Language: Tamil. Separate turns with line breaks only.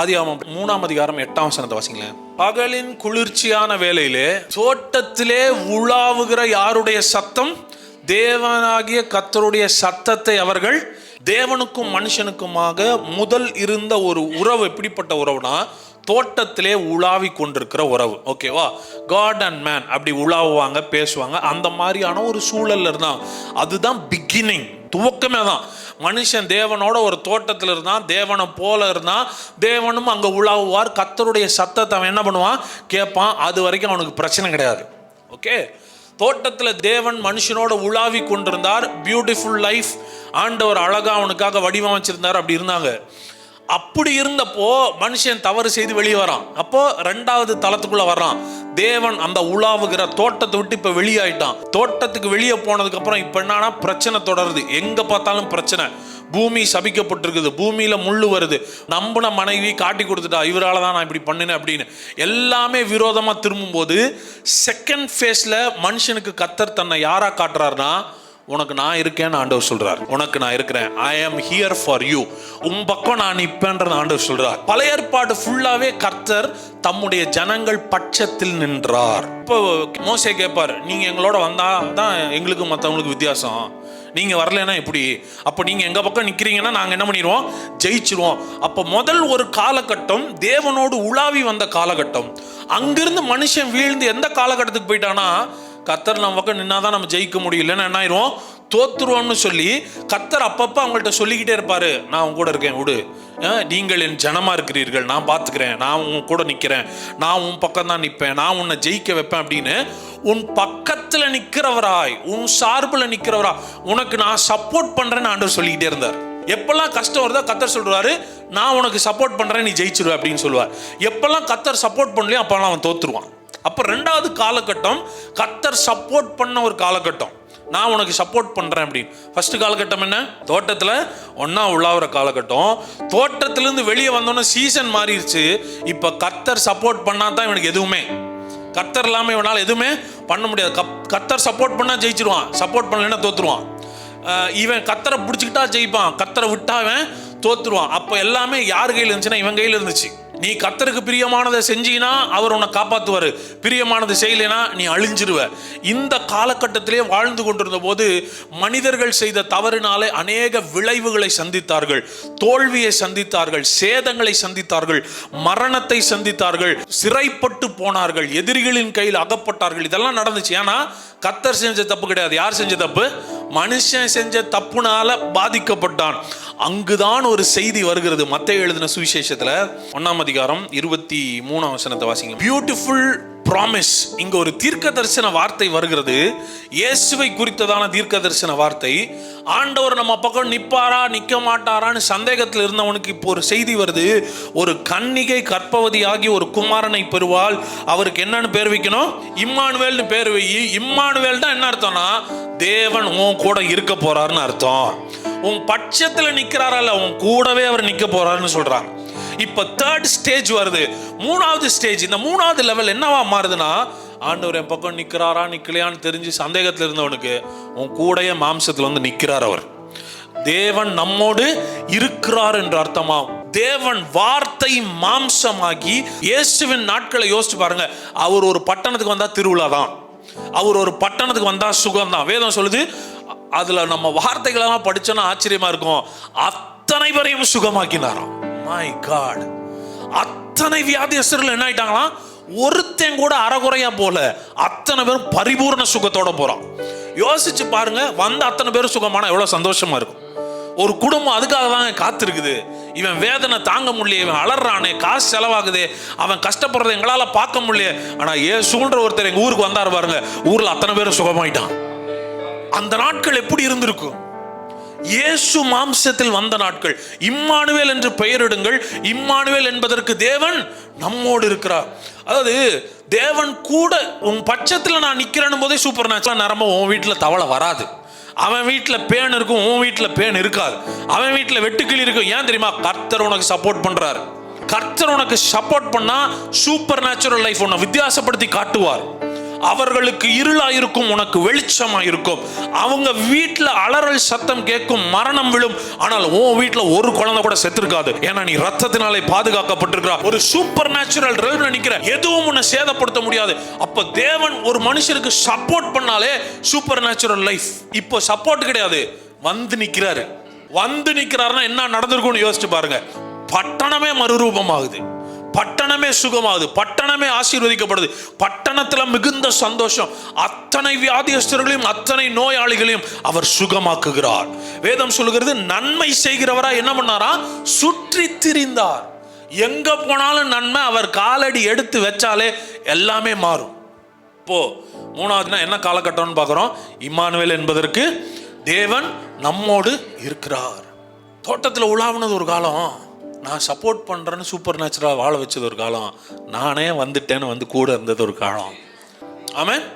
ஆதியாகமம் மூணாம் அதிகாரம் எட்டாம் வசனத்தை வாசிங்களேன். பகலின் குளிர்ச்சியான வேலையிலே தோட்டத்திலே உலாவுகிற யாருடைய சத்தம்? தேவனாகிய கத்தருடைய சத்தத்தை அவர்கள் தேவனுக்கும் மனுஷனுக்குமாக முதல் இருந்த ஒரு உறவு எப்படிப்பட்ட உறவுனா தோட்டத்திலே உலாவி கொண்டிருக்கிற உறவு. ஓகேவா காட் அண்ட் மேன் அப்படி உலாவுவாங்க பேசுவாங்க. அந்த மாதிரியான ஒரு சூழல்ல இருந்தாங்க அதுதான் பிகினிங் துவக்கமே தான் மனுஷன் தேவனோட ஒரு தோட்டத்தில் இருந்தான் தேவனை போல இருந்தான் தேவனும் அங்கே உலாவுவார். கத்தருடைய சத்தத்தை அவன் என்ன பண்ணுவான்? கேட்பான். அது வரைக்கும் அவனுக்கு பிரச்சனை கிடையாது. ஓகே? தோட்டத்தில் தேவன் மனுஷனோட உலாவி கொண்டிருந்தார். பியூட்டிஃபுல் லைஃப் ஆண்டவர் அழகாக அவனுக்காக வடிவமைச்சிருந்தார். அப்படி இருந்தாங்க. அப்படி இருந்தப்போ மனுஷன் தவறு செய்து வெளியே வரான். அப்போ ரெண்டாவது தளத்துக்குள்ள வர்றான். தேவன் அந்த உலாவுகிற தோட்டத்தை விட்டு இப்ப வெளியாயிட்டான். தோட்டத்துக்கு வெளியே போனதுக்கு அப்புறம் இப்ப என்னன்னா பிரச்சனை தொடருது. எங்க பார்த்தாலும் பிரச்சனை. பூமி சபிக்கப்பட்டிருக்குது. பூமியில முள்ளு வருது. நம்பின மனைவி காட்டி கொடுத்துட்டா இவரால் தான் நான் இப்படி பண்ணினேன் அப்படின்னு. எல்லாமே விரோதமா திரும்பும்போது செகண்ட் ஃபேஸ்ல மனுஷனுக்கு கத்தர் தன்னை யாரா காட்டுறாருன்னா உனக்கு நான் இருக்கேன்னு ஆண்டவர் சொல்றார். உனக்கு நான் இருக்கிறேன். ஐ ஆம் ஹியர் ஃபார் யூ உன் பக்கம் நான் நிற்பேன்ற ஆண்டவர் சொல்றார். பழைய ஏற்பாடு ஃபுல்லாவே கர்த்தர் தம்முடைய ஜனங்கள் பட்சத்தில் நின்றார். இப்போ மோசே கேட்பார் நீங்க எங்களோட வந்தா தான் எங்களுக்கு மற்றவங்களுக்கு வித்தியாசம். நீங்க வரலன்னா எப்படி? அப்போ நீங்க எங்க பக்கம் நிக்கிறீங்கன்னா நாங்க என்ன பண்ணிடுவோம்? ஜெயிச்சிருவோம். அப்போ முதல் ஒரு காலகட்டம் தேவனோடு உலாவி வந்த காலகட்டம். அங்கிருந்து மனுஷன் வீழ்ந்து எந்த காலகட்டத்துக்கு போயிட்டானா கத்தர் நம்ம பக்கம் நின்னா தான் நம்ம ஜெயிக்க முடியலன்னு என்ன ஆயிரும்? தோத்துருவோம்னு சொல்லி கத்தர் அப்பப்போ அவங்கள்ட்ட சொல்லிக்கிட்டே இருப்பாரு. நான் உங்க கூட இருக்கேன் விடு. நீங்கள் என் ஜனமாக இருக்கிறீர்கள். நான் பார்த்துக்கிறேன். நான் உன் கூட நிற்கிறேன் நான் உன் பக்கம் தான் நிற்பேன் நான் உன்னை ஜெயிக்க வைப்பேன் அப்படின்னு உன் பக்கத்தில் நிற்கிறவராய் உன் சார்பில் நிற்கிறவரா உனக்கு நான் சப்போர்ட் பண்ணுறேன்னு ஆண்டவர் சொல்லிக்கிட்டே இருந்தார். எப்பெல்லாம் கஷ்டம் வருதோ கத்தர் சொல்கிறாரு நான் உனக்கு சப்போர்ட் பண்ணுறேன் நீ ஜெயிச்சிருவ அப்படின்னு சொல்லுவார். எப்பெல்லாம் கத்தர் சப்போர்ட் பண்ணலையோ அப்பெல்லாம் அவன் தோற்றுருவான் அப்போ ரெண்டாவது காலகட்டம் கத்தர் சப்போர்ட் பண்ண ஒரு காலகட்டம். நான் உனக்கு சப்போர்ட் பண்ணுறேன் அப்படின்னு. ஃபஸ்ட்டு காலகட்டம் என்ன? தோட்டத்தில் ஒன்றா உள்ளாகிற காலகட்டம். தோட்டத்திலேருந்து வெளியே வந்தோன்னே சீசன் மாறிடுச்சு. இப்போ கத்தர் சப்போர்ட் பண்ணால் தான் இவனுக்கு எதுவுமே. கத்தர் இல்லாமல் இவனால் எதுவுமே பண்ண முடியாது. கப் கத்தர் சப்போர்ட் பண்ணால் ஜெயிச்சிருவான். சப்போர்ட் பண்ணலைன்னா தோற்றுருவான் இவன் கத்தரை பிடிச்சிக்கிட்டா ஜெயிப்பான். கத்தரை விட்டாவன் அவன் அப்போ எல்லாமே யார் கையில் இருந்துச்சுன்னா இவன் கையில் இருந்துச்சு. நீ கத்தருக்கு பிரியமானதை செஞ்சீங்கன்னா அவர் உன்னை காப்பாற்றுவார் பிரியமானதை செய்யலைனா நீ அழிஞ்சிருவ. இந்த காலகட்டத்திலே வாழ்ந்து கொண்டிருந்த போது மனிதர்கள் செய்த தவறினாலே அநேக விளைவுகளை சந்தித்தார்கள். தோல்வியை சந்தித்தார்கள். சேதங்களை சந்தித்தார்கள். மரணத்தை சந்தித்தார்கள். சிறைப்பட்டு போனார்கள். எதிரிகளின் கையில் அகப்பட்டார்கள். இதெல்லாம் நடந்துச்சு. ஏன்னா கத்தர் செஞ்ச தப்பு கிடையாது. யார் செஞ்ச தப்பு? மனுஷன் செஞ்ச தப்புனால பாதிக்கப்பட்டான். அங்குதான் ஒரு செய்தி வருகிறது. மத்த எழுதின சுவிசேஷத்துல ஒன்னாம் அதிகாரம் இருபத்தி மூணாம் வசனத்தை வாசிங்க. பியூட்டிஃபுல் ப்ராமிஸ் இங்க ஒரு தீர்க்க தரிசன வார்த்தை வருகிறது. இயேசுவை குறித்ததான தீர்க்க தரிசன வார்த்தை. ஆண்டவர் நம்ம பக்கம் நிப்பாரா நிக்க மாட்டாரான்னு சந்தேகத்தில் இருந்தவனுக்கு இப்போ ஒரு செய்தி வருது. ஒரு கன்னிகை கற்பவதியாகி ஒரு குமாரனை பெறுவாள். அவருக்கு என்னன்னு பேர் வைக்கணும்? இம்மானுவேல்னு பேர் வை. இம்மானுவேல் தான் என்ன அர்த்தம்னா தேவன் உன் கூட இருக்க போறாருன்னு அர்த்தம். உன் பட்சத்தில் நிக்கிறாரல்ல உன் கூடவே அவர் நிற்க போறாருன்னு சொல்றாங்க. இப்போ தேர்ட் ஸ்டேஜ் வருது. மூணாவது ஸ்டேஜ் இந்த மூணாவது லெவல் என்னவா மாறுதுன்னா ஆண்டவர் என் பக்கம் நிற்கிறாரா நிற்கலையான்னு தெரிஞ்சு சந்தேகத்தில் இருந்தவனுக்கு உன் கூடயே மாம்சத்தில் வந்து நிற்கிறார் அவர். தேவன் நம்மோடு இருக்கிறார் என்று அர்த்தமாகும். தேவன் வார்த்தை மாம்சமாகி இயேசுவின் நாட்களை யோசிச்சு பாருங்க. அவர் ஒரு பட்டணத்துக்கு வந்தா திருவிழா தான். அவர் ஒரு பட்டணத்துக்கு வந்தா சுகம் தான். வேதம் சொல்லுது அதுல நம்ம வார்த்தைகளெல்லாம் படிச்சோன்னா ஆச்சரியமா இருக்கும். அத்தனை பேரையும் சுகமாக்கினாராம். மை காட் அத்தனை வியாதியஸ்தர்கள் என்ன ஆயிட்டாங்களாம்? ஒருத்தன் கூட அறகுறையா போல அத்தனை பேரும் பரிபூர்ண சுகத்தோட போறான். யோசிச்சு பாருங்க வந்த அத்தனை பேரும் சுகமான எவ்வளவு சந்தோஷமா இருக்கும். ஒரு குடும்பம் அதுக்காக தாங்க காத்திருக்குது. இவன் வேதனை தாங்க முடியல இவன் அலறானே காசு செலவாகுது அவன் கஷ்டப்படுறத எங்களால பார்க்க முடியல ஆனா ஏசுன்ற ஒருத்தர் எங்க ஊருக்கு வந்தாரு பாருங்க ஊர்ல அத்தனை பேரும் சுகமாயிட்டான். அந்த நாட்கள் எப்படி இருந்திருக்கும்? இயேசு மாம்சத்தில் வந்த நாட்கள். இம்மானுவேல் என்று பெயரிடுங்கள். இம்மானுவேல் என்பதற்கு தேவன் நம்மோடு இருக்கிறார். அதாவது தேவன் கூட உன் பட்சத்தில் நான் நிற்கிறேன்னு போதே சூப்பர் நேச்சுரல் நரம்ப உன் வீட்டில் தவளை வராது. அவன் வீட்டில் பேன் இருக்கும் உன் வீட்டில் பேன் இருக்காது. அவன் வீட்டில் வெட்டுக்கிளி இருக்கும். ஏன் தெரியுமா? கர்த்தர் உனக்கு சப்போர்ட் பண்ணுறாரு கர்த்தர் உனக்கு சப்போர்ட் பண்ணால் சூப்பர் நேச்சுரல் லைஃப் உன்னை வித்தியாசப்படுத்தி காட்டுவார். அவர்களுக்கு இருளாயிருக்கும் உனக்கு வெளிச்சமாயிருக்கும். அவங்க வீட்டில் அலறல் சத்தம் கேட்கும் மரணம் விழும். ஆனால் உன் வீட்டில் ஒரு குழந்தை கூட செத்துருக்காது. ஏன்னா நீ ரத்தத்தினாலே பாதுகாக்கப்பட்டிருக்கிறா. ஒரு சூப்பர் நேச்சுரல் ரெல்ல நிக்கிற. எதுவும் உன்னை சேதப்படுத்த முடியாது. அப்ப தேவன் ஒரு மனுஷனுக்கு சப்போர்ட் பண்ணாலே சூப்பர் நேச்சுரல் லைஃப் இப்போ சப்போர்ட் கிடையாது. வந்து நிற்கிறாரு வந்து நிற்கிறாருன்னா என்ன நடந்திருக்கும்னு யோசிச்சு பாருங்க. பட்டணமே மறுரூபமாகுது. பட்டணமே சுகமாகுது பட்டணமே ஆசீர்வதிக்கப்படுது. பட்டணத்தில் மிகுந்த சந்தோஷம். அத்தனை வியாதியஸ்தர்களையும் அத்தனை நோயாளிகளையும் அவர் சுகமாக்குகிறார். வேதம் சொல்லுகிறது நன்மை செய்கிறவரா என்ன பண்ணாரா? சுற்றி திரிந்தார். எங்க போனாலும் நன்மை அவர் காலடி எடுத்து வச்சாலே எல்லாமே மாறும். இப்போ மூணாவதுனா என்ன காலகட்டம்னு பார்க்குறோம்? இம்மானுவேல் என்பதற்கு தேவன் நம்மோடு இருக்கிறார். தோட்டத்தில் உலாவுனது ஒரு காலம். நான் சப்போர்ட் பண்ணுறேன்னு சூப்பர் நேச்சுரலாக வாழ வச்சது ஒரு காலம். நானே வந்துட்டேன்னு வந்து கூட இருந்தது ஒரு காலம். ஆமாம்